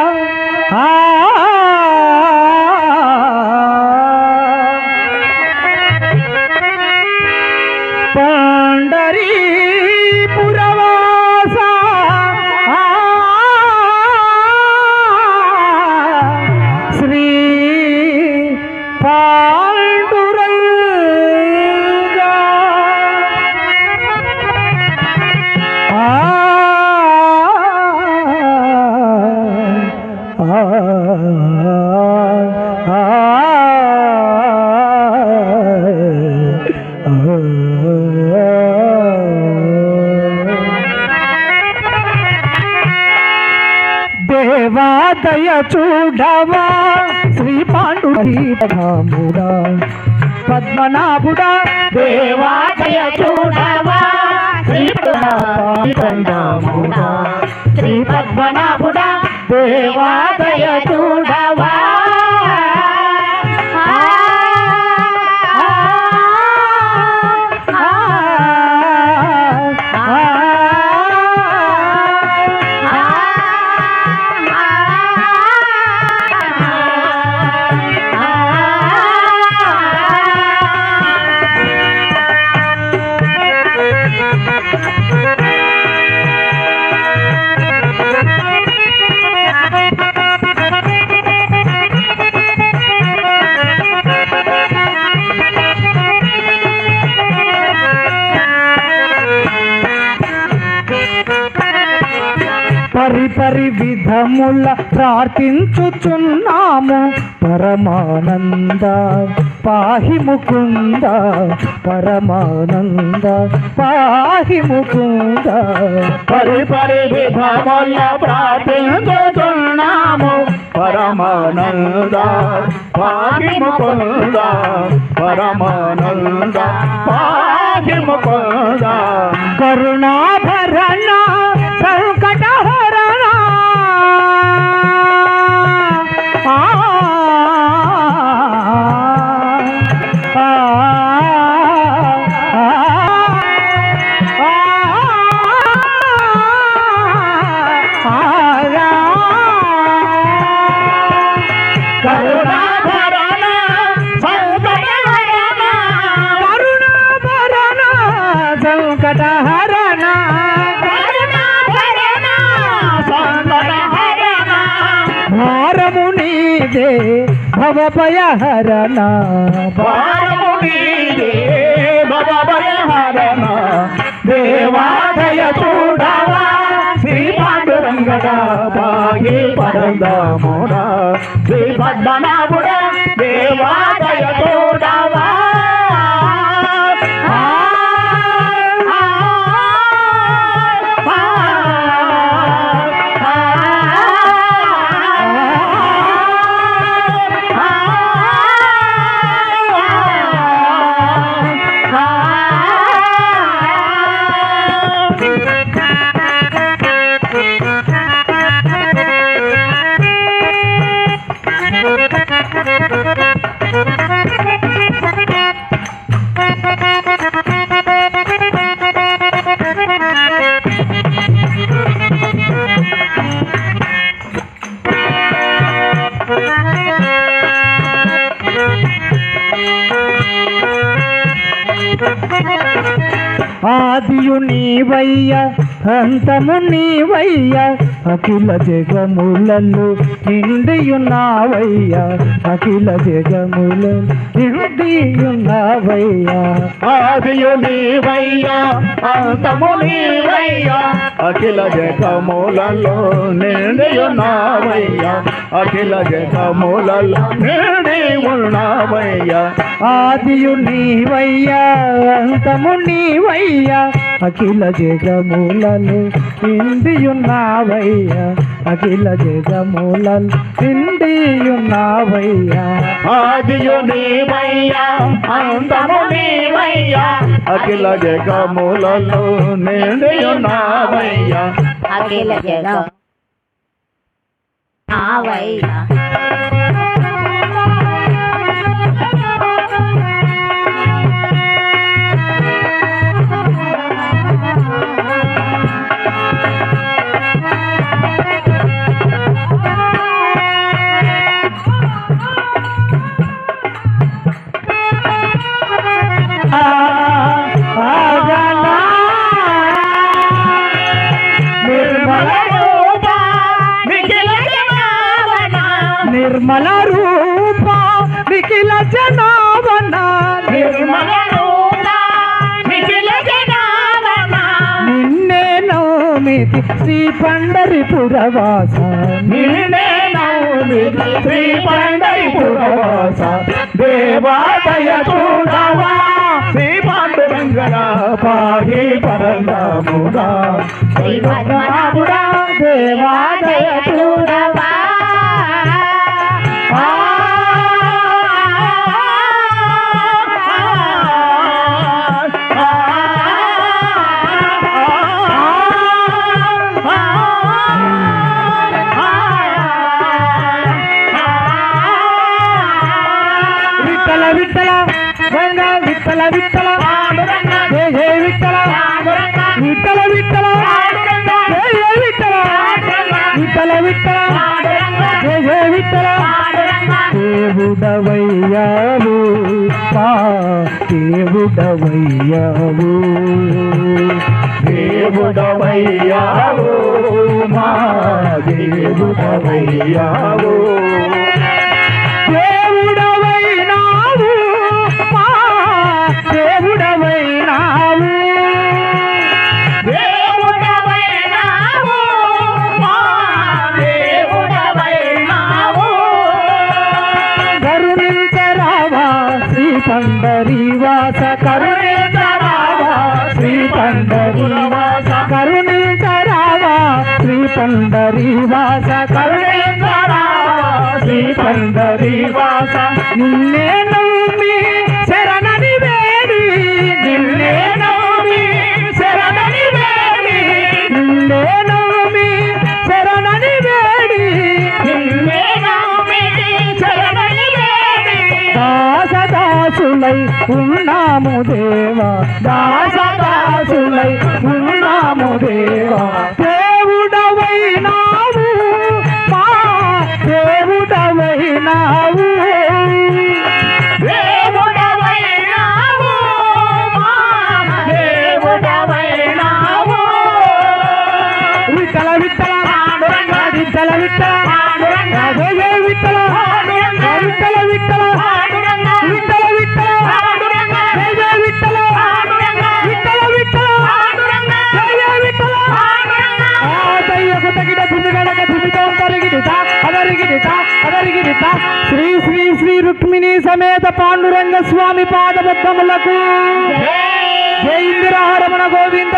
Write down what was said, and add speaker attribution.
Speaker 1: Ah! దేవాదయ చూడవా? శ్రీ పాండురాముడా పద్మనాభుడా
Speaker 2: దేవాదయ చూడవా? శ్రీ పద్మనాభుడా శ్రీ పద్మనాభుడా దేవాదయ చూడవా?
Speaker 1: పరిపరి విధముల ప్రార్థించుచున్నాము. పరమానంద పాహి ముకుంద పరమానంద పాహి ముకుంద
Speaker 2: పరి పరి విధముల ప్రార్థించుతున్నాము పరమానంద పాగి ముకుంద పరమానంద పాగి ముకుంద
Speaker 1: కరుణాభరణ సంకటహరణ భవభయహరణ
Speaker 2: భారము భవభయహరణ దేవాదయ చూడవా శ్రీ పాండురంగడ పరందముడ శ్రీ పద్మనాభుడ దేవా
Speaker 1: ఆదియు నీవయ్య అంతము నీవయ్య అఖిల జగములలో నిండియున్నావయ్య. అఖిల జగముల నిండియున్నావయ్య.
Speaker 2: ఆదియు నీవయ్యా అంతము నీవయ్యా. అఖిల జగములలో నిండియున్నావయ్యా. అఖిల జగములలో నిండి ఉన్నావయ్యా
Speaker 1: ఆదియు నీవయ్యా అంతము నీవయ్యా. అఖిల జగములలో నిండియున్నావయ్యా. అఖిల జగములలో నిండియున్నావయ్యా.
Speaker 2: ఆదియు నీవయ్యా అంతము నీవయ్యా అఖిల జగములలో నిండియున్నావయ్యా.
Speaker 3: అఖిల జగం ఆవయ్యా
Speaker 1: నిర్మల రూప నిఖిల జనావన.
Speaker 2: నిర్మల రూప నిఖిల జనావన
Speaker 1: నిన్నే నోమితి శ్రీ పండరి పురవాస
Speaker 2: నిన్నే నోమితి శ్రీ పండరి పురవాస దేవాదయ చూడవా. శ్రీ పాండురంగన పాహి పరంగా
Speaker 3: శ్రీ పద్మనాభుడా
Speaker 1: దేవాదయ
Speaker 3: చూడవా.
Speaker 2: విత్తల
Speaker 1: విత్తల విట్టల జయ జయ విత్తల విత్తల విత్తల జయ జయ విట్టల విట్టల విట్టల జయ జయ విట్టల దేవుడవయ్యావు దేవుడవయ్యావు.
Speaker 2: దేవుడవయ్యావు. మా దేవుడవయ్యావు.
Speaker 1: శ్రీ పండరీవాస కరుణించరావా శ్రీ పండరీవాస నిన్నే నమ్మి శరణని వేడి నిన్నే నమ్మి శరణని వేడి నిన్నే నమ్మి శరణని వేడి నిన్నే నమ్మి శరణని వేడి. దాస దాసులై ఉన్నాము దేవా దాస దాసులై ఉన్నాము దేవా Hey! సమేత పాండురంగ స్వామి పాదబద్ధములకు జై! ఇందిరారమణ గోవింద!